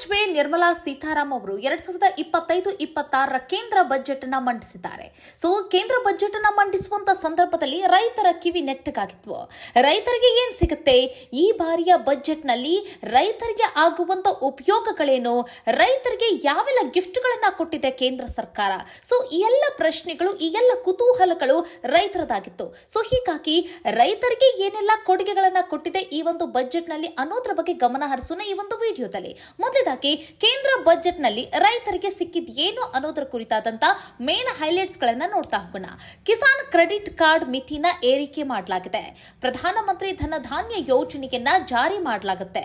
ಸಚಿವೆ ನಿರ್ಮಲಾ ಸೀತಾರಾಮ್ ಅವರು ಎರಡ್ ಸಾವಿರದ ಇಪ್ಪತ್ತೈದು, ಇಪ್ಪತ್ತಾರರ ಕೇಂದ್ರ ಬಜೆಟ್ ಅನ್ನ ಮಂಡಿಸಿದ್ದಾರೆ. ಸೊ, ಕೇಂದ್ರ ಬಜೆಟ್ ಅನ್ನ ಮಂಡಿಸುವಂತ ಸಂದರ್ಭದಲ್ಲಿ ರೈತರ ಕಿವಿ ನೆಟ್ಟಗಾಗಿತ್ತು. ರೈತರಿಗೆ ಏನ್ ಸಿಗುತ್ತೆ? ಈ ಬಾರಿಯ ಬಜೆಟ್ನಲ್ಲಿ ರೈತರಿಗೆ ಆಗುವಂತ ಉಪಯೋಗಗಳೇನು? ರೈತರಿಗೆ ಯಾವೆಲ್ಲ ಗಿಫ್ಟ್ಗಳನ್ನ ಕೊಟ್ಟಿದೆ ಕೇಂದ್ರ ಸರ್ಕಾರ? ಸೊ, ಈ ಎಲ್ಲ ಪ್ರಶ್ನೆಗಳು, ಈ ಎಲ್ಲ ಕುತೂಹಲಗಳು ರೈತರದಾಗಿತ್ತು. ಸೊ, ಹೀಗಾಗಿ ರೈತರಿಗೆ ಏನೆಲ್ಲ ಕೊಡುಗೆಗಳನ್ನ ಕೊಟ್ಟಿದೆ ಈ ಒಂದು ಬಜೆಟ್ನಲ್ಲಿ ಅನ್ನೋದ್ರ ಬಗ್ಗೆ ಗಮನ ಹರಿಸೋಣ ಈ ಒಂದು ವಿಡಿಯೋದಲ್ಲಿ. ಮೊದಲದಾಗಿ ಕೇಂದ್ರ ಬಜೆಟ್ನಲ್ಲಿ ರೈತರಿಗೆ ಸಿಕ್ಕಿದ್ ಏನು ಅನ್ನೋದ್ರ ಕುರಿತಾದಂತ ಮೇನ್ ಹೈಲೈಟ್ಸ್ ಗಳನ್ನ ನೋಡ್ತಾ ಹೋಗೋಣ. ಕಿಸಾನ್ ಕ್ರೆಡಿಟ್ ಕಾರ್ಡ್ ಮಿತಿನ ಏರಿಕೆ ಮಾಡಲಾಗಿದೆ, ಪ್ರಧಾನಮಂತ್ರಿ ಧನಧಾನ್ಯ ಯೋಜನೆಯನ್ನ ಜಾರಿ ಮಾಡಲಾಗುತ್ತೆ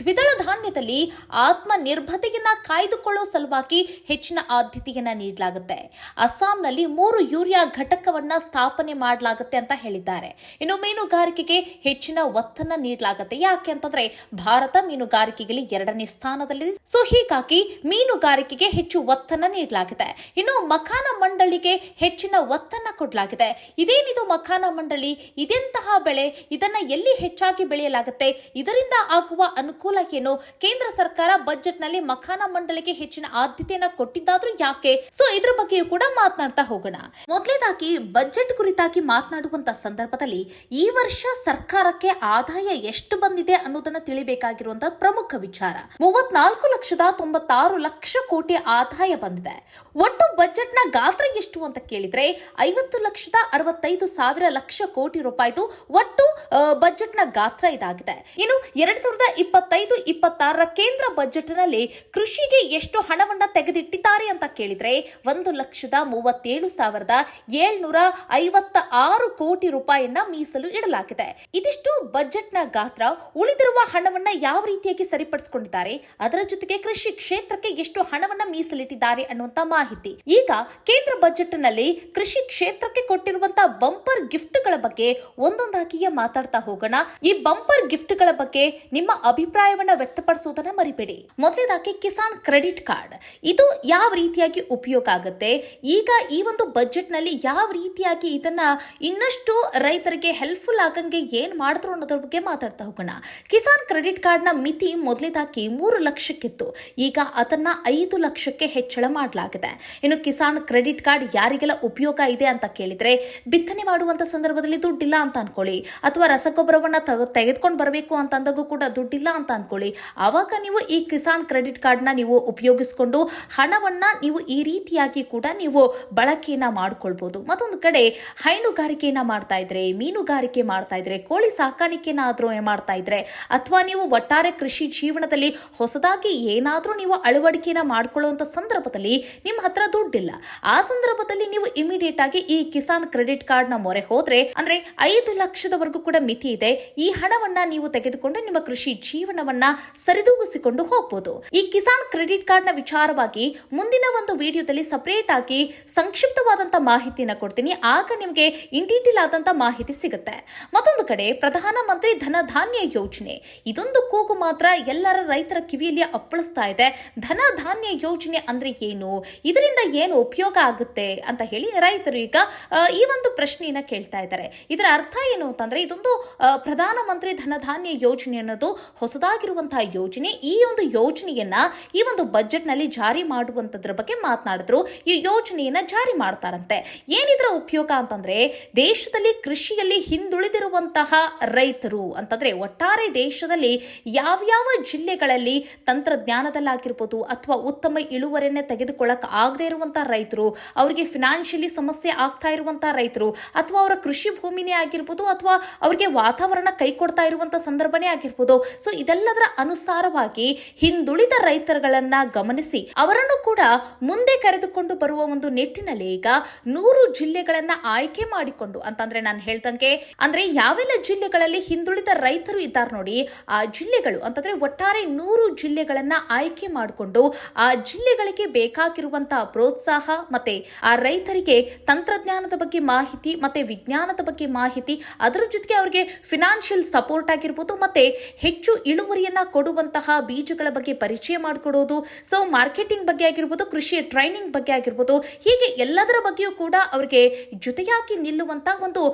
ದ್ವಿದಳ ಧಾನ್ಯದಲ್ಲಿ ಆತ್ಮ ನಿರ್ಭರತೆಯನ್ನ ಕಾಯ್ದುಕೊಳ್ಳೋ ಸಲುವಾಗಿ ಹೆಚ್ಚಿನ ಆದ್ಯತೆಯನ್ನ ನೀಡಲಾಗುತ್ತೆ ಅಸ್ಸಾಂನಲ್ಲಿ ಮೂರು ಯೂರಿಯಾ ಘಟಕವನ್ನ ಸ್ಥಾಪನೆ ಮಾಡಲಾಗುತ್ತೆ ಅಂತ ಹೇಳಿದ್ದಾರೆ. ಇನ್ನು ಮೀನುಗಾರಿಕೆಗೆ ಹೆಚ್ಚಿನ ಒತ್ತನ್ನ ನೀಡಲಾಗುತ್ತೆ ಯಾಕೆ ಅಂತಂದ್ರೆ, ಭಾರತ ಮೀನುಗಾರಿಕೆಯಲ್ಲಿ ಎರಡನೇ ಸ್ಥಾನದಲ್ಲಿದೆ ಸೊ ಹೀಗಾಗಿ ಮೀನುಗಾರಿಕೆಗೆ ಹೆಚ್ಚು ಒತ್ತನ್ನ ನೀಡಲಾಗಿದೆ. ಇನ್ನು ಮಖಾನ ಮಂಡಳಿಗೆ ಹೆಚ್ಚಿನ ಒತ್ತನ್ನ ಕೊಡಲಾಗಿದೆ. ಇದೇನಿದು ಮಖಾನ ಮಂಡಳಿ? ಇದೆಂತಹ ಬೆಳೆ? ಇದನ್ನ ಎಲ್ಲಿ ಹೆಚ್ಚಾಗಿ ಬೆಳೆಯಲಾಗುತ್ತೆ? ಇದರಿಂದ ಆಗುವ ಅನುಕೂಲ ಏನು? ಕೇಂದ್ರ ಸರ್ಕಾರ ಬಜೆಟ್ನಲ್ಲಿ ಮಖಾನ ಮಂಡಳಿಗೆ ಹೆಚ್ಚಿನ ಆದ್ಯತೆಯನ್ನ ಕೊಟ್ಟಿದ್ದಾದ್ರೂ ಯಾಕೆ? ಸೊ ಇದ್ರ ಬಗ್ಗೆಯೂ ಕೂಡ ಮಾತನಾಡ್ತಾ ಹೋಗೋಣ. ಮೊದಲೇದಾಗಿ ಬಜೆಟ್ ಕುರಿತಾಗಿ ಮಾತನಾಡುವಂತ ಸಂದರ್ಭದಲ್ಲಿ ಈ ವರ್ಷ ಸರ್ಕಾರಕ್ಕೆ ಆದಾಯ ಎಷ್ಟು ಬಂದಿದೆ ಅನ್ನೋದನ್ನ ತಿಳಿಬೇಕಾಗಿರುವಂತಹ ಪ್ರಮುಖ ವಿಚಾರ. ಮೂವತ್ನಾಲ್ಕು ಲಕ್ಷದ ತೊಂಬತ್ತಾರು ಲಕ್ಷ ಕೋಟಿ ಆದಾಯ ಬಂದಿದೆ. ಒಟ್ಟು ಬಜೆಟ್ನ ಗಾತ್ರ ಎಷ್ಟು ಅಂತ ಕೇಳಿದ್ರೆ ಐವತ್ತು ಲಕ್ಷದ ಅರವತ್ತೈದು ಸಾವಿರ ಲಕ್ಷ ಕೋಟಿ ರೂಪಾಯಿದು ಒಟ್ಟು ಬಜೆಟ್ನ ಗಾತ್ರ ಇದಾಗಿದೆ. ಇನ್ನು ಎರಡ್ ಸಾವಿರದ ಇಪ್ಪತ್ತೈದು, ಇಪ್ಪತ್ತಾರರ ಕೇಂದ್ರ ಬಜೆಟ್ನಲ್ಲಿ ಕೃಷಿಗೆ ಎಷ್ಟು ಹಣವನ್ನ ತೆಗೆದಿಟ್ಟಿದ್ದಾರೆ ಅಂತ ಕೇಳಿದ್ರೆ ಒಂದು ಲಕ್ಷದ ಮೂವತ್ತೇಳು ಸಾವಿರದ ಏಳ್ನೂರ ಐವತ್ತ ಆರು ಕೋಟಿ ರೂಪಾಯಿಯನ್ನ ಮೀಸಲು ಇಡಲಾಗಿದೆ. ಇದಿಷ್ಟು ಬಜೆಟ್ನ ಗಾತ್ರ ಉಳಿದಿರುವ ಹಣವನ್ನ ಯಾವ ರೀತಿಯಾಗಿ ಸರಿಪಡಿಸಿಕೊಂಡಿದ್ದಾರೆ? ಅದರ ಜೊತೆಗೆ ಕೃಷಿ ಕ್ಷೇತ್ರಕ್ಕೆ ಎಷ್ಟು ಹಣವನ್ನ ಮೀಸಲಿಟ್ಟಿದ್ದಾರೆ ಅನ್ನುವಂತ ಮಾಹಿತಿ. ಈಗ ಕೇಂದ್ರ ಬಜೆಟ್ನಲ್ಲಿ ಕೃಷಿ ಕ್ಷೇತ್ರಕ್ಕೆ ಕೊಟ್ಟಿರುವಂತಹ ಬಂಪರ್ ಗಿಫ್ಟ್ಗಳ ಬಗ್ಗೆ ಒಂದೊಂದಾಗಿಯೇ ಮಾತಾಡ್ತಾ ಹೋಗೋಣ. ಈ ಬಂಪರ್ ಗಿಫ್ಟ್ಗಳ ಬಗ್ಗೆ ನಿಮ್ಮ ಅಭಿಪ್ರಾಯವನ್ನ ವ್ಯಕ್ತಪಡಿಸುವುದನ್ನ ಮರಿಬೇಡಿ. ಮೊದಲೇದಾಗಿ ಕಿಸಾನ್ ಕ್ರೆಡಿಟ್ ಕಾರ್ಡ್. ಇದು ಯಾವ ರೀತಿಯಾಗಿ ಉಪಯೋಗ ಆಗುತ್ತೆ? ಈಗ ಈ ಒಂದು ಬಜೆಟ್ನಲ್ಲಿ ಯಾವ ರೀತಿಯಾಗಿ ಇದನ್ನ ಇನ್ನಷ್ಟು ರೈತರಿಗೆ ಹೆಲ್ಪ್ಫುಲ್ ಆಗಂಗೆ ಏನ್ ಮಾಡಿದ್ರು ಅನ್ನೋದ್ರ ಬಗ್ಗೆ ಮಾತಾಡ್ತಾ ಹೋಗೋಣ. ಕಿಸಾನ್ ಕ್ರೆಡಿಟ್ ಕಾರ್ಡ್ನ ಮಿತಿ ಮೊದಲೇದಾಗಿ ಮೂರು ಲಕ್ಷಕ್ಕಿತ್ತು. ಈಗ ಅದನ್ನ ಐದು ಲಕ್ಷಕ್ಕೆ ಹೆಚ್ಚಳ ಮಾಡಲಾಗಿದೆ. ಇನ್ನು ಕಿಸಾನ್ ಕ್ರೆಡಿಟ್ ಕಾರ್ಡ್ ಯಾರಿಗೆಲ್ಲ ಉಪಯೋಗ ಇದೆ ಅಂತ ಕೇಳಿದ್ರೆ ಬಿತ್ತನೆ ಮಾಡುವಂತ ಸಂದರ್ಭದಲ್ಲಿ ದುಡ್ಡಿಲ್ಲ ಅಂತ ಅನ್ಕೊಳ್ಳಿ. ಅಥವಾ ರಸಗೊಬ್ಬರವನ್ನ ತೆಗೆದುಕೊಂಡು ಬರಬೇಕು ಅಂತ ಅಂದಾಗೂ ಕೂಡ ದುಡ್ಡಿಲ್ಲ ಅಂತ ಅನ್ಕೊಳ್ಳಿ. ಆವಾಗ ನೀವು ಈ ಕಿಸಾನ್ ಕ್ರೆಡಿಟ್ ಕಾರ್ಡ್ನ ನೀವು ಉಪಯೋಗಿಸಿಕೊಂಡು ಹಣವನ್ನ ನೀವು ಈ ರೀತಿಯಾಗಿ ಕೂಡ ನೀವು ಬಳಕೆಯನ್ನ ಮಾಡ್ಕೊಳ್ಬಹುದು ಮತ್ತೊಂದು ಕಡೆ ಹೈನುಗಾರಿಕೆಯನ್ನ ಮಾಡ್ತಾ ಇದ್ರೆ, ಮೀನುಗಾರಿಕೆ ಮಾಡ್ತಾ ಇದ್ರೆ, ಕೋಳಿ ಸಾಕಾಣಿಕೆನಾದ್ರೂ ಮಾಡ್ತಾ ಇದ್ರೆ, ಅಥವಾ ನೀವು ಒಟ್ಟಾರೆ ಕೃಷಿ ಜೀವನದಲ್ಲಿ ಹೊಸದಾಗಿ ಏನಾದರೂ ನೀವು ಅಳವಡಿಕೆನ ಮಾಡ್ಕೊಳ್ಳುವಂತ ಸಂದರ್ಭದಲ್ಲಿ ನಿಮ್ಮ ಹತ್ರ ದುಡ್ಡಿಲ್ಲ. ಆ ಸಂದರ್ಭದಲ್ಲಿ ನೀವು ಇಮಿಡಿಯೇಟ್ ಆಗಿ ಈ ಕಿಸಾನ್ ಕ್ರೆಡಿಟ್ ಕಾರ್ಡ್ನ ಮೊರೆ ಹೋದ್ರೆ, ಅಂದ್ರೆ ಐದು ಲಕ್ಷದವರೆಗೂ ಕೂಡ ಮಿತಿ ಇದೆ, ಈ ಹಣವನ್ನ ನೀವು ತೆಗೆದುಕೊಂಡು ನಿಮ್ಮ ಕೃಷಿ ಜೀವನವನ್ನ ಸರಿದೂಗಿಸಿಕೊಂಡು ಹೋಗ್ಬೋದು. ಈ ಕಿಸಾನ್ ಕ್ರೆಡಿಟ್ ಕಾರ್ಡ್ನ ವಿಚಾರವಾಗಿ ಮುಂದಿನ ಒಂದು ವಿಡಿಯೋದಲ್ಲಿ ಸಪರೇಟ್ ಆಗಿ ಸಂಕ್ಷಿಪ್ತವಾದಂತ ಮಾಹಿತಿನ ಕೊಡ್ತೀನಿ. ಆಗ ನಿಮಗೆ ಇನ್ ಡೀಟೇಲ್ ಆದಂತ ಮಾಹಿತಿ ಸಿಗುತ್ತೆ. ಮತ್ತೊಂದು ಕಡೆ, ಪ್ರಧಾನಮಂತ್ರಿ ಧನಧಾನ್ಯ ಯೋಜನೆ. ಇದೊಂದು ಕೂಗು ಮಾತ್ರ ಎಲ್ಲರ ರೈತರ ಕಿವಿಯಲ್ಲಿ ಅಪ್ಪಳಿಸ್ತಾ ಇದೆ. ಧನ ಧಾನ್ಯ ಯೋಜನೆ ಅಂದ್ರೆ ಏನು? ಇದರಿಂದ ಏನು ಉಪಯೋಗ ಆಗುತ್ತೆ ಅಂತ ಹೇಳಿ ರೈತರು ಈಗ ಈ ಒಂದು ಪ್ರಶ್ನೆಯನ್ನ ಕೇಳ್ತಾ ಇದ್ದಾರೆ. ಇದರ ಅರ್ಥ ಏನು ಅಂತಂದ್ರೆ ಇದೊಂದು ಪ್ರಧಾನಮಂತ್ರಿ ಧನಧಾನ್ಯ ಯೋಜನೆ ಅನ್ನೋದು ಹೊಸದಾಗಿರುವಂತಹ ಯೋಜನೆ. ಈ ಒಂದು ಯೋಜನೆಯನ್ನ ಈ ಒಂದು ಬಜೆಟ್ನಲ್ಲಿ ಜಾರಿ ಮಾಡುವಂತದ್ರ ಬಗ್ಗೆ ಮಾತನಾಡಿದ್ರು. ಈ ಯೋಜನೆಯನ್ನ ಜಾರಿ ಮಾಡ್ತಾರಂತೆ. ಏನಿದ್ರ ಉಪಯೋಗ ಅಂತಂದ್ರೆ ದೇಶದಲ್ಲಿ ಕೃಷಿಯಲ್ಲಿ ಹಿಂದುಳಿದಿರುವಂತಹ ರೈತರು ಅಂತಂದ್ರೆ ಒಟ್ಟಾರೆ ದೇಶದಲ್ಲಿ ಯಾವ್ಯಾವ ಜಿಲ್ಲೆಗಳಲ್ಲಿ ತಂತ್ರಜ್ಞಾನದಲ್ಲಾಗಿರ್ಬೋದು ಅಥವಾ ಉತ್ತಮ ಇಳುವರಿಯನ್ನೇ ತೆಗೆದುಕೊಳ್ಳಕ್ಕೆ ಆಗದೇ ಇರುವಂತಹ ರೈತರು, ಅವರಿಗೆ ಫಿನಾನ್ಷಿಯಲಿ ಸಮಸ್ಯೆ ಆಗ್ತಾ ಇರುವಂತಹ ರೈತರು, ಅಥವಾ ಅವರ ಕೃಷಿ ಭೂಮಿನೇ ಆಗಿರ್ಬೋದು ಅಥವಾ ಅವರಿಗೆ ವಾತಾವರಣ ಕೈ ಕೊಡ್ತಾ ಇರುವಂತಹ ಸಂದರ್ಭನೇ ಆಗಿರ್ಬೋದು. ಸೊ ಇದೆಲ್ಲದರ ಅನುಸಾರವಾಗಿ ಹಿಂದುಳಿದ ರೈತರುಗಳನ್ನ ಗಮನಿಸಿ, ಅವರನ್ನು ಕೂಡ ಮುಂದೆ ಕರೆದುಕೊಂಡು ಬರುವ ಒಂದು ನಿಟ್ಟಿನಲ್ಲಿ ಈಗ ನೂರು ಜಿಲ್ಲೆಗಳನ್ನ ಆಯ್ಕೆ ಮಾಡಿಕೊಂಡು ಅಂತಂದ್ರೆ ನಾನು ಹೇಳ್ದಂಗೆ, ಅಂದ್ರೆ ಯಾವೆಲ್ಲ ಜಿಲ್ಲೆಗಳಲ್ಲಿ ಹಿಂದುಳಿದ ರೈತರು ಇದ್ದಾರೆ ನೋಡಿ, ಆ ಜಿಲ್ಲೆಗಳು ಅಂತಂದ್ರೆ ಒಟ್ಟಾರೆ ನೂರು ಜಿಲ್ಲೆಗಳನ್ನ ಆಯ್ಕೆ ಮಾಡಿಕೊಂಡು ಆ ಜಿಲ್ಲೆಗಳಿಗೆ ಬೇಕಾಗಿರುವಂತಹ ಪ್ರೋತ್ಸಾಹ ಮತ್ತೆ ಆ ರೈತರಿಗೆ ತಂತ್ರಜ್ಞಾನದ ಬಗ್ಗೆ ಮಾಹಿತಿ ಮತ್ತೆ ವಿಜ್ಞಾನದ ಬಗ್ಗೆ ಮಾಹಿತಿ, ಅದರ ಜೊತೆಗೆ ಅವರಿಗೆ ಫಿನಾನ್ಷಿಯಲ್ ಸಪೋರ್ಟ್ ಆಗಿರ್ಬೋದು ಮತ್ತೆ ಹೆಚ್ಚು ಇಳುವರಿಯನ್ನ ಕೊಡುವಂತಹ ಬೀಜಗಳ ಬಗ್ಗೆ ಪರಿಚಯ ಮಾಡಿಕೊಡೋದು. ಸೊ ಮಾರ್ಕೆಟಿಂಗ್ ಬಗ್ಗೆ ಆಗಿರ್ಬೋದು, ಕೃಷಿ ಟ್ರೈನಿಂಗ್ ಬಗ್ಗೆ ಆಗಿರ್ಬೋದು, ಹೀಗೆ ಎಲ್ಲದರ ಬಗ್ಗೆಯೂ ಕೂಡ ಅವರಿಗೆ ಜೊತೆಯಾಗಿ ನಿಲ್ಲುವಂತ ಒಂದು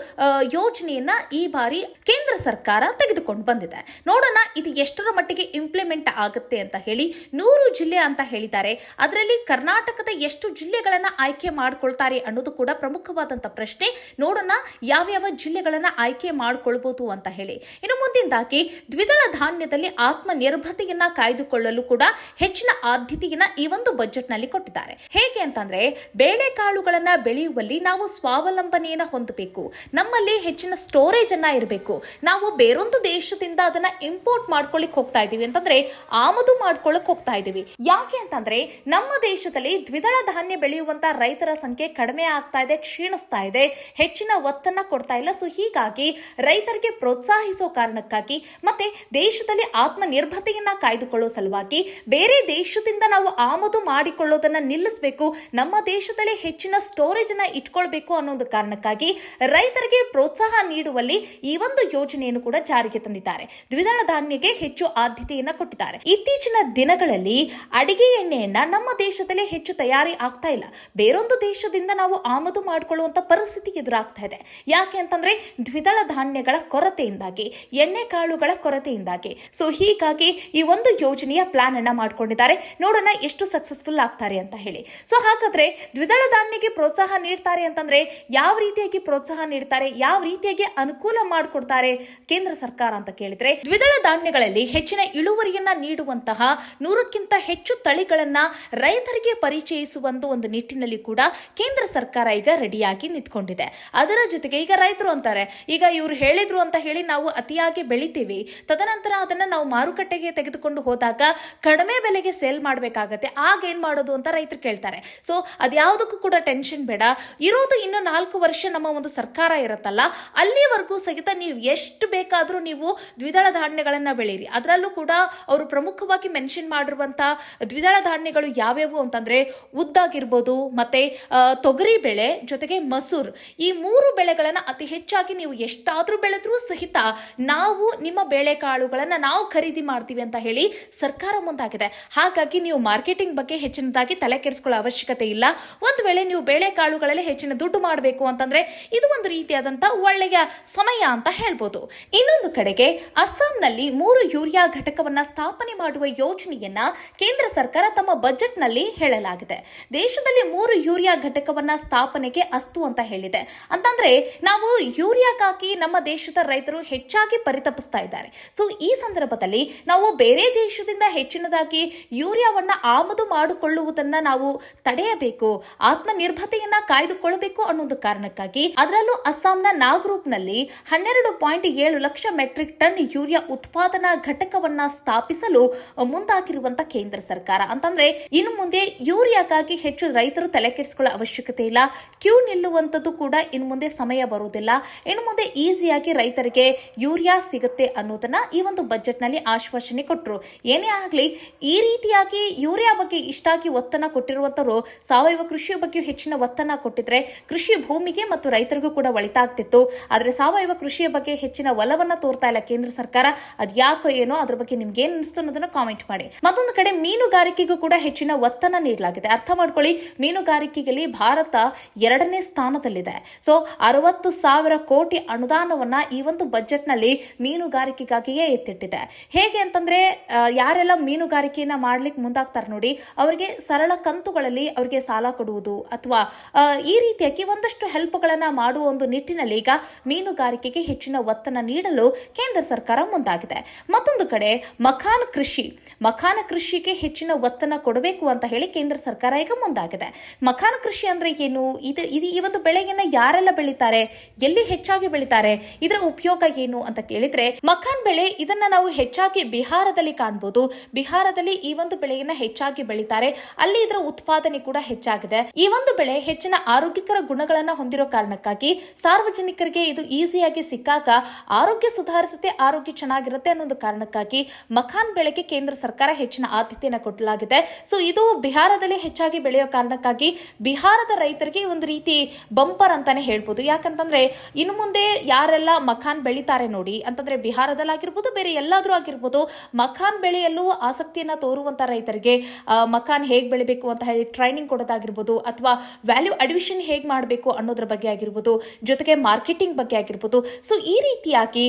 ಯೋಜನೆಯನ್ನ ಈ ಬಾರಿ ಕೇಂದ್ರ ಸರ್ಕಾರ ತೆಗೆದುಕೊಂಡು ಬಂದಿದೆ. ನೋಡೋಣ, ಇದು ಎಷ್ಟರ ಮಟ್ಟಿಗೆ ಇಂಪ್ಲಿಮೆಂಟ್ ಆಗುತ್ತೆ ಅಂತ ಹೇಳಿ ನೂರು ಜಿಲ್ಲೆ ಅಂತ ಹೇಳಿದ್ದಾರೆ. ಅದರಲ್ಲಿ ಕರ್ನಾಟಕದ ಎಷ್ಟು ಜಿಲ್ಲೆಗಳನ್ನ ಆಯ್ಕೆ ಮಾಡ್ಕೊಳ್ತಾರೆ ಅನ್ನೋದು ಕೂಡ ಪ್ರಮುಖವಾದಂತ ಪ್ರಶ್ನೆ. ನೋಡೋಣ ಯಾವ್ಯಾವ ಜಿಲ್ಲೆಗಳನ್ನ ಆಯ್ಕೆ ಮಾಡ್ಕೊಳ್ಬಹುದು ಅಂತ ಹೇಳಿ. ಇನ್ನು ಮುಂದಿನದಾಗಿ ದ್ವಿದಳ ಧಾನ್ಯದಲ್ಲಿ ಆತ್ಮನಿರ್ಭತೆಯನ್ನ ಕಾಯ್ದುಕೊಳ್ಳಲು ಕೂಡ ಹೆಚ್ಚಿನ ಆದ್ಯತೆಯನ್ನ ಈ ಒಂದು ಬಜೆಟ್ನಲ್ಲಿ ಕೊಟ್ಟಿದ್ದಾರೆ. ಹೇಗೆ ಅಂತಂದ್ರೆ ಬೇಳೆಕಾಳುಗಳನ್ನ ಬೆಳೆಯುವಲ್ಲಿ ನಾವು ಸ್ವಾವಲಂಬನೆಯನ್ನ ಹೊಂದಬೇಕು. ನಮ್ಮಲ್ಲಿ ಹೆಚ್ಚಿನ ಸ್ಟೋರೇಜ್ ಅನ್ನ ಇರಬೇಕು. ನಾವು ಬೇರೊಂದು ದೇಶದಿಂದ ಅದನ್ನ ಇಂಪೋರ್ಟ್ ಮಾಡ್ಕೊಳ್ಳಿಕ್ ಹೋಗ್ತಾ ಇದೀವಿ ಅಂತಂದ್ರೆ ಆಮದು ಮಾಡ್ಕೊಳ್ಳಕ್ ಹೋಗ್ತಾ ಇದೀವಿ. ಯಾಕೆ ಅಂತಂದ್ರೆ ನಮ್ಮ ದೇಶದಲ್ಲಿ ದ್ವಿದಳ ಧಾನ್ಯ ಬೆಳೆಯುವಂತ ರೈತರ ಸಂಖ್ಯೆ ಕಡಿಮೆ ಆಗ್ತಾ ಇದೆ, ಕ್ಷೀಣಿಸ್ತಾ ಇದೆ, ಹೆಚ್ಚಿನ ಒತ್ತನ್ನ ಕೊಡ್ತಾ ಇಲ್ಲ. ಸೊ ಹೀಗಾಗಿ ರೈತರಿಗೆ ಪ್ರೋತ್ಸಾಹಿಸೋ ಕಾರಣಕ್ಕಾಗಿ ಮತ್ತೆ ದೇಶದಲ್ಲಿ ಆತ್ಮನಿರ್ಭರತೆಯನ್ನ ಕಾಯ್ದುಕೊಳ್ಳೋ ಸಲುವಾಗಿ ಬೇರೆ ದೇಶದಿಂದ ನಾವು ಆಮದು ಮಾಡಿಕೊಳ್ಳೋದನ್ನ ನಿಲ್ಲಿಸಬೇಕು, ನಮ್ಮ ದೇಶದಲ್ಲಿ ಹೆಚ್ಚಿನ ಸ್ಟೋರೇಜ್ ಅನ್ನ ಇಟ್ಕೊಳ್ಬೇಕು ಅನ್ನೋ ಒಂದು ಕಾರಣಕ್ಕಾಗಿ ರೈತರಿಗೆ ಪ್ರೋತ್ಸಾಹ ನೀಡುವಲ್ಲಿ ಈ ಒಂದು ಯೋಜನೆಯನ್ನು ಕೂಡ ಜಾರಿಗೆ ತಂದಿದ್ದಾರೆ. ದ್ವಿದಳ ಧಾನ್ಯಕ್ಕೆ ಹೆಚ್ಚು ಆದ್ಯತೆಯನ್ನ ಕೊಟ್ಟಿದ್ದಾರೆ. ಇತ್ತೀಚಿನ ದಿನಗಳಲ್ಲಿ ಅಡಿಗೆ ಎಣ್ಣೆಯನ್ನು ನಮ್ಮ ದೇಶದಲ್ಲೇ ಹೆಚ್ಚು ತಯಾರಿ ಆಗ್ತಾ ಇಲ್ಲ. ಬೇರೊಂದು ದೇಶದಿಂದ ನಾವು ಆಮದು ಮಾಡಿಕೊಳ್ಳುವಂಥ ಪರಿಸ್ಥಿತಿ ಎದುರಾಗ್ತಾ ಇದೆ. ಯಾಕೆ ಅಂತಂದ್ರೆ ದ್ವಿದಳ ಧಾನ್ಯಗಳ ಕೊರತೆಯಿಂದಾಗಿ, ಎಣ್ಣೆ ಕಾಳುಗಳ ಕೊರತೆಯಿಂದಾಗಿ. ಸೊ ಹೀಗಾಗಿ ಈ ಒಂದು ಯೋಜನೆಯ ಪ್ಲಾನ್ ಅನ್ನ ಮಾಡ್ಕೊಂಡಿದ್ದಾರೆ. ನೋಡೋಣ ಎಷ್ಟು ಸಕ್ಸಸ್ಫುಲ್ ಆಗ್ತಾರೆ ಅಂತ ಹೇಳಿ. ಸೊ ಹಾಗಾದ್ರೆ ದ್ವಿದಳ ಧಾನ್ಯಕ್ಕೆ ಪ್ರೋತ್ಸಾಹ ನೀಡ್ತಾರೆ ಅಂತಂದ್ರೆ ಯಾವ ರೀತಿಯಾಗಿ ಪ್ರೋತ್ಸಾಹ ನೀಡ್ತಾರೆ, ಯಾವ ರೀತಿಯಾಗಿ ಅನುಕೂಲ ಮಾಡಿಕೊಡ್ತಾರೆ ಕೇಂದ್ರ ಸರ್ಕಾರ ಅಂತ ಕೇಳಿದರೆ, ದ್ವಿದಳ ಧಾನ್ಯಗಳಲ್ಲಿ ಹೆಚ್ಚಿನ ಇಳುವರಿಯನ್ನ ನೀಡುವಂತಹ ನೂರಕ್ಕಿಂತ ಹೆಚ್ಚು ತಳಿಗಳನ್ನು ರೈತರಿಗೆ ಪರಿಚಯಿಸುವಂತ ಒಂದು ನಿಟ್ಟಿನಲ್ಲಿ ಕೂಡ ಕೇಂದ್ರ ಸರ್ಕಾರ ಈಗ ರೆಡಿಯಾಗಿ ನಿಂತ್ಕೊಂಡಿದೆ. ಅದರ ಜೊತೆಗೆ ಈಗ ರೈತರು ಅಂತಾರೆ, ಈಗ ಇವರು ಹೇಳಿದ್ರು ಅಂತ ಹೇಳಿ ನಾವು ಅತಿಯಾಗಿ ಬೆಳಿತೀವಿ. ತದನಂತರ ಅದನ್ನ ನಾವು ಮಾರುಕಟ್ಟೆಗೆ ತೆಗೆದುಕೊಂಡು ಹೋದಾಗ ಕಡಿಮೆ ಬೆಲೆಗೆ ಸೇಲ್ ಮಾಡಬೇಕಾಗತ್ತೆ. ಆಗ ಏನು ಮಾಡೋದು ಅಂತ ರೈತರು ಕೇಳ್ತಾರೆ. ಸೊ ಅದ್ಯಾವುದಕ್ಕೂ ಕೂಡ ಟೆನ್ಷನ್ ಬೇಡ. ಇರೋದು ಇನ್ನು ನಾಲ್ಕು ವರ್ಷ ನಮ್ಮ ಒಂದು ಸರ್ಕಾರ ಇರುತ್ತಲ್ಲ, ಅಲ್ಲಿವರೆಗೂ ಸಹಿತ ನೀವು ಎಷ್ಟು ಬೇಕಾದರೂ ನೀವು ದ್ವಿದಳ ಧಾನ್ಯಗಳನ್ನು ಬೆಳೀರಿ. ಅದರಲ್ಲೂ ಕೂಡ ಅವರು ಪ್ರಮುಖವಾಗಿ ಮೆನ್ಷನ್ ಮಾಡಿರುವಂತ ದ್ವಿದಳ ಧಾನ್ಯಗಳು ಯಾವ್ಯಾವು ಅಂತಂದ್ರೆ ಉದ್ದಾಗಿರ್ಬೋದು, ಮತ್ತೆ ತೊಗರಿ ಬೆಳೆ ಜೊತೆಗೆ ಮಸೂರ್. ಈ ಮೂರು ಬೆಳೆಗಳನ್ನು ಅತಿ ಹೆಚ್ಚಾಗಿ ನೀವು ಎಷ್ಟಾದರೂ ಬೆಳೆದ್ರೂ ಸಹಿತ ನಾವು ನಿಮ್ಮ ಬೇಳೆಕಾಳುಗಳನ್ನು ನಾವು ಖರೀದಿ ಮಾಡ್ತೀವಿ ಅಂತ ಹೇಳಿ ಸರ್ಕಾರ ಮುಂದಾಗಿದೆ. ಹಾಗಾಗಿ ನೀವು ಮಾರ್ಕೆಟಿಂಗ್ ಬಗ್ಗೆ ಹೆಚ್ಚಿನದಾಗಿ ತಲೆ ಕೆಡಿಸ್ಕೊಳ್ಳೋ ಅವಶ್ಯಕತೆ ಇಲ್ಲ. ಒಂದು ವೇಳೆ ನೀವು ಬೇಳೆಕಾಳುಗಳಲ್ಲಿ ಹೆಚ್ಚಿನ ದುಡ್ಡು ಮಾಡಬೇಕು ಅಂತಂದ್ರೆ ಇದು ಒಂದು ರೀತಿಯಾದಂಥ ಒಳ್ಳೆಯ ಸಮಯ ಅಂತ ಹೇಳ್ಬೋದು. ಇನ್ನೊಂದು ಕಡೆಗೆ ಅಸ್ಸಾಂನಲ್ಲಿ ಮೂರು ಯೂರಿಯಾ ಘಟಕವನ್ನ ಸ್ಥಾಪನೆ ಮಾಡುವ ಯೋಜನೆಯನ್ನ ಕೇಂದ್ರ ಸರ್ಕಾರ ತಮ್ಮ ಬಜೆಟ್ನಲ್ಲಿ ಹೇಳಲಾಗಿದೆ. ದೇಶದಲ್ಲಿ ಮೂರು ಯೂರಿಯಾ ಘಟಕವನ್ನ ಸ್ಥಾಪನೆಗೆ ಅಸ್ತು ಅಂತ ಹೇಳಿದೆ. ಅಂತಂದ್ರೆ, ನಾವು ಯೂರಿಯಾಗಾಗಿ ನಮ್ಮ ದೇಶದ ರೈತರು ಹೆಚ್ಚಾಗಿ ಪರಿತಪಿಸ್ತಾ ಇದ್ದಾರೆ. ಸೊ ಈ ಸಂದರ್ಭದಲ್ಲಿ ನಾವು ಬೇರೆ ದೇಶದಿಂದ ಹೆಚ್ಚಿನದಾಗಿ ಯೂರಿಯಾವನ್ನ ಆಮದು ಮಾಡಿಕೊಳ್ಳುವುದನ್ನ ನಾವು ತಡೆಯಬೇಕು ಆತ್ಮನಿರ್ಭರತೆಯನ್ನ ಕಾಯ್ದುಕೊಳ್ಳಬೇಕು ಅನ್ನೋದು ಕಾರಣಕ್ಕಾಗಿ ಅದರಲ್ಲೂ ಅಸ್ಸಾಂನ ನಾಗ್ರೂಪ್ನಲ್ಲಿ ಹನ್ನೆರಡು ಪಾಯಿಂಟ್ ಏಳು ಲಕ್ಷ ಮೆಟ್ರಿಕ್ ಟನ್ ಯೂರಿಯಾ ಉತ್ಪಾದನಾ ಘಟಕವನ್ನ ಸ್ಥಾಪಿಸಲು ಮುಂದಾಗಿರುವಂತ ಕೇಂದ್ರ ಸರ್ಕಾರ. ಅಂತಂದ್ರೆ, ಇನ್ನು ಮುಂದೆ ಯೂರಿಯಾಗಾಗಿ ಹೆಚ್ಚು ರೈತರು ತಲೆ ಕೆಡಿಸಿಕೊಳ್ಳೋ ಅವಶ್ಯಕತೆ ಇಲ್ಲ. ಕ್ಯೂ ನಿಲ್ಲುವಂತದ್ದು ಕೂಡ ಇನ್ನು ಮುಂದೆ ಸಮಯ ಬರುವುದಿಲ್ಲ. ಇನ್ನು ಮುಂದೆ ಈಸಿಯಾಗಿ ರೈತರಿಗೆ ಯೂರಿಯಾ ಸಿಗುತ್ತೆ ಅನ್ನೋದನ್ನ ಈ ಒಂದು ಬಜೆಟ್ನಲ್ಲಿ ಆಶ್ವಾಸನೆ ಕೊಟ್ಟರು ಏನೇ ಆಗಲಿ, ಈ ರೀತಿಯಾಗಿ ಯೂರಿಯಾ ಬಗ್ಗೆ ಇಷ್ಟಾಗಿ ಒತ್ತನ ಕೊಟ್ಟಿರುವಂತವರು ಸಾವಯವ ಕೃಷಿಯ ಬಗ್ಗೆ ಹೆಚ್ಚಿನ ಒತ್ತನ ಕೊಟ್ಟಿದ್ರೆ ಕೃಷಿ ಭೂಮಿಗೆ ಮತ್ತು ರೈತರಿಗೂ ಕೂಡ ಒಳಿತಾಗ್ತಿತ್ತು. ಆದ್ರೆ ಸಾವಯವ ಕೃಷಿಯ ಬಗ್ಗೆ ಹೆಚ್ಚಿನ ಒಲವನ್ನ ತೋರ್ತಾ ಇಲ್ಲ ಕೇಂದ್ರ ಸರ್ಕಾರ. ಅದ್ಯಾಕೋ ಏನೋ ಅದ್ರ ಬಗ್ಗೆ ನಿಮ್ಗೆ ಏನ್ ಅನಿಸ್ತು ಅನ್ನೋದನ್ನ ಕಾಮೆಂಟ್ ಮಾಡಿ. ಮತ್ತೊಂದು ಕಡೆ ಮೀನುಗಾರಿಕೆಗೂ ಕೂಡ ಹೆಚ್ಚಿನ ಒತ್ತನ್ನ ನೀಡಲಾಗಿದೆ. ಅರ್ಥ ಮಾಡ್ಕೊಳ್ಳಿ ಮೀನುಗಾರಿಕೆಯಲ್ಲಿ ಭಾರತ ಎರಡನೇ ಸ್ಥಾನದಲ್ಲಿದೆ. ಸೊ ಅರವತ್ತು ಸಾವಿರ ಕೋಟಿ ಅನುದಾನವನ್ನ ಈ ಒಂದು ಬಜೆಟ್ನಲ್ಲಿ ಮೀನುಗಾರಿಕೆಗಾಗಿಯೇ ಎತ್ತಿಟ್ಟಿದೆ. ಹೇಗೆ ಅಂತಂದ್ರೆ ಯಾರೆಲ್ಲ ಮೀನುಗಾರಿಕೆಯನ್ನ ಮಾಡ್ಲಿಕ್ಕೆ ಮುಂದಾಗ್ತಾರೆ ನೋಡಿ, ಅವರಿಗೆ ಸರಳ ಕಂತುಗಳಲ್ಲಿ ಅವರಿಗೆ ಸಾಲ ಕೊಡುವುದು ಅಥವಾ ಈ ರೀತಿಯಾಗಿ ಒಂದಷ್ಟು ಹೆಲ್ಪ್ಗಳನ್ನ ಮಾಡುವ ಒಂದು ನಿಟ್ಟಿನಲ್ಲಿ ಈಗ ಮೀನುಗಾರಿಕೆಗೆ ಹೆಚ್ಚಿನ ಒತ್ತನ್ನ ನೀಡಲು ಕೇಂದ್ರ ಸರ್ಕಾರ ಮುಂದಾಗಿದೆ. ಮತ್ತೊಂದು ಕಡೆ, ಮಖಾನ್ ಕೃಷಿ. ಮಖಾನ ಕೃಷಿಗೆ ಹೆಚ್ಚಿನ ಒತ್ತನ್ನ ಕೊಡಬೇಕು ಅಂತ ಹೇಳಿ ಕೇಂದ್ರ ಸರ್ಕಾರ ಈಗ ಮುಂದಾಗಿದೆ. ಮಖಾನ ಕೃಷಿ ಅಂದ್ರೆ ಏನು? ಇದು ಇದು ಈ ಒಂದು ಬೆಳೆಯನ್ನ ಯಾರೆಲ್ಲ ಬೆಳಿತಾರೆ? ಎಲ್ಲಿ ಹೆಚ್ಚಾಗಿ ಬೆಳಿತಾರೆ? ಇದರ ಉಪಯೋಗ ಏನು ಅಂತ ಕೇಳಿದ್ರೆ, ಮಖಾನ್ ಬೆಳೆ ಇದನ್ನ ನಾವು ಹೆಚ್ಚಾಗಿ ಬಿಹಾರದಲ್ಲಿ ಕಾಣಬಹುದು ಬಿಹಾರದಲ್ಲಿ ಈ ಒಂದು ಬೆಳೆಯನ್ನ ಹೆಚ್ಚಾಗಿ ಬೆಳಿತಾರೆ. ಅಲ್ಲಿ ಇದರ ಉತ್ಪಾದನೆ ಕೂಡ ಹೆಚ್ಚಾಗಿದೆ. ಈ ಒಂದು ಬೆಳೆ ಹೆಚ್ಚಿನ ಆರೋಗ್ಯಕರ ಗುಣಗಳನ್ನ ಹೊಂದಿರೋ ಕಾರಣಕ್ಕಾಗಿ ಸಾರ್ವಜನಿಕರಿಗೆ ಇದು ಈಸಿಯಾಗಿ ಸಿಕ್ಕಾಗ ಆರೋಗ್ಯ ಸುಧಾರಿಸುತ್ತೆ, ಆರೋಗ್ಯ ಚೆನ್ನಾಗಿರುತ್ತೆ ಅನ್ನೋ ಒಂದು ಕಾರಣಕ್ಕಾಗಿ ಮಖಾನ್ ಬೆಳೆಗೆ ಕೇಂದ್ರ ಸರ್ಕಾರ ಹೆಚ್ಚಿನ ಆದ್ಯತೆಯನ್ನು ಕೊಟ್ಟಲಾಗಿದೆ ಸೊ ಇದು ಬಿಹಾರದಲ್ಲಿ ಹೆಚ್ಚಾಗಿ ಬೆಳೆಯೋ ಕಾರಣಕ್ಕಾಗಿ ಬಿಹಾರದ ರೈತರಿಗೆ ಒಂದು ರೀತಿ ಬಂಪರ್ ಅಂತಾನೆ ಹೇಳ್ಬೋದು. ಯಾಕಂತಂದ್ರೆ, ಇನ್ನು ಮುಂದೆ ಯಾರೆಲ್ಲ ಮಖಾನ್ ಬೆಳಿತಾರೆ ನೋಡಿ, ಅಂತಂದ್ರೆ ಬಿಹಾರದಲ್ಲಾಗಿರ್ಬೋದು, ಬೇರೆ ಎಲ್ಲಾದ್ರೂ ಆಗಿರ್ಬೋದು, ಮಖಾನ್ ಬೆಳೆಯಲು ಆಸಕ್ತಿಯನ್ನ ತೋರುವಂತ ರೈತರಿಗೆ ಮಖಾನ್ ಹೇಗೆ ಬೆಳಿಬೇಕು ಅಂತ ಹೇಳಿ ಟ್ರೈನಿಂಗ್ ಕೊಡೋದಾಗಿರ್ಬೋದು, ಅಥವಾ ವ್ಯಾಲ್ಯೂ ಅಡಿಷನ್ ಹೇಗೆ ಮಾಡಬೇಕು ಅನ್ನೋದ್ರ ಬಗ್ಗೆ ಆಗಿರ್ಬೋದು, ಜೊತೆಗೆ ಮಾರ್ಕೆಟಿಂಗ್ ಬಗ್ಗೆ ಆಗಿರ್ಬೋದು. ಸೊ ಈ ರೀತಿಯಾಗಿ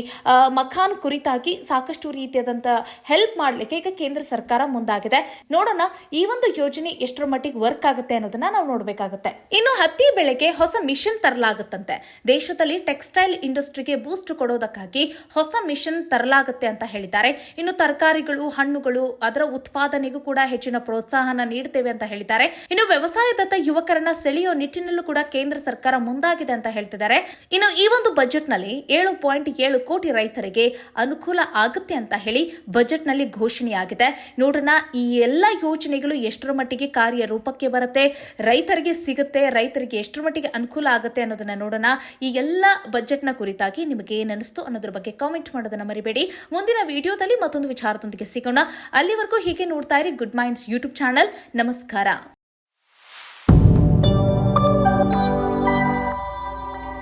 ಮಖಾನ್ ಕುರಿತಾಗಿ ಸಾಕಷ್ಟು ರೀತಿಯಾದಂಥ ಹೆಲ್ಪ್ ಮಾಡಲಿಕ್ಕೆ ಈಗ ಕೇಂದ್ರ ಸರ್ಕಾರ ಮುಂದಾಗಿದೆ. ನೋಡೋಣ ಈ ಒಂದು ಯೋಜನೆ ಎಷ್ಟರ ಮಟ್ಟಿಗೆ ವರ್ಕ್ ಆಗುತ್ತೆ ಅನ್ನೋದನ್ನ ನಾವು ನೋಡಬೇಕಾಗುತ್ತೆ. ಇನ್ನು ಹತ್ತಿ ಬೆಳೆಗೆ ಹೊಸ ಮಿಷನ್ ತರಲಾಗುತ್ತಂತೆ. ದೇಶದಲ್ಲಿ ಟೆಕ್ಸ್ಟೈಲ್ ಇಂಡಸ್ಟ್ರಿಗೆ ಬೂಸ್ಟ್ ಕೊಡೋದಕ್ಕಾಗಿ ಹೊಸ ಮಿಷನ್ ತರಲಾಗುತ್ತೆ ಅಂತ ಹೇಳಿದ್ದಾರೆ. ಇನ್ನು ತರಕಾರಿಗಳು, ಹಣ್ಣುಗಳು ಅದರ ಉತ್ಪಾದನೆಗೂ ಕೂಡ ಹೆಚ್ಚಿನ ಪ್ರೋತ್ಸಾಹನ ನೀಡುತ್ತೇವೆ ಅಂತ ಹೇಳಿದ್ದಾರೆ. ಇನ್ನು ವ್ಯವಸಾಯದತ್ತ ಯುವಕರನ್ನ ಸೆಳೆಯೋ ನಿಟ್ಟಿನಲ್ಲೂ ಕೂಡ ಕೇಂದ್ರ ಸರ್ಕಾರ ಮುಂದಾಗಿದೆ ಅಂತ ಹೇಳ್ತಿದ್ದಾರೆ. ಇನ್ನು ಈ ಒಂದು ಬಜೆಟ್ನಲ್ಲಿ ಏಳು ಪಾಯಿಂಟ್ ಏಳು ಕೋಟಿ ರೈತರಿಗೆ ಅನುಕೂಲ ಆಗುತ್ತೆ ಅಂತ ಹೇಳಿ ಬಜೆಟ್ನಲ್ಲಿ ಘೋಷಣೆಯಾಗಿದೆ. ನೋಡೋಣ, ಈ ಎಲ್ಲ ಯೋಜನೆಗಳು ಎಷ್ಟರ ಮಟ್ಟಿಗೆ ಕಾರ್ಯರೂಪಕ್ಕೆ ಬರುತ್ತೆ, ರೈತರಿಗೆ ಸಿಗುತ್ತೆ, ರೈತರಿಗೆ ಎಷ್ಟರ ಮಟ್ಟಿಗೆ ಅನುಕೂಲ ಆಗುತ್ತೆ ಅನ್ನೋದನ್ನ ನೋಡೋಣ. ಈ ಎಲ್ಲ ಬಜೆಟ್ನ ಕುರಿತಾಗಿ ನಿಮಗೆ ಏನಿಸ್ತು ಅನಿಸ್ತು ಅನ್ನೋದ್ರ ಬಗ್ಗೆ ಕಾಮೆಂಟ್ ಮಾಡೋದನ್ನ ಮರಿಬೇಡಿ. ಮುಂದಿನ ವಿಡಿಯೋದಲ್ಲಿ ಮತ್ತೊಂದು ವಿಚಾರದೊಂದಿಗೆ ಸಿಗೋಣ. ಅಲ್ಲಿವರೆಗೂ ಹೀಗೆ ನೋಡ್ತಾ ಇರಿ ಗುಡ್ ಮೈಂಡ್ಸ್ ಯೂಟ್ಯೂಬ್ ಚಾನಲ್ ನಮಸ್ಕಾರ.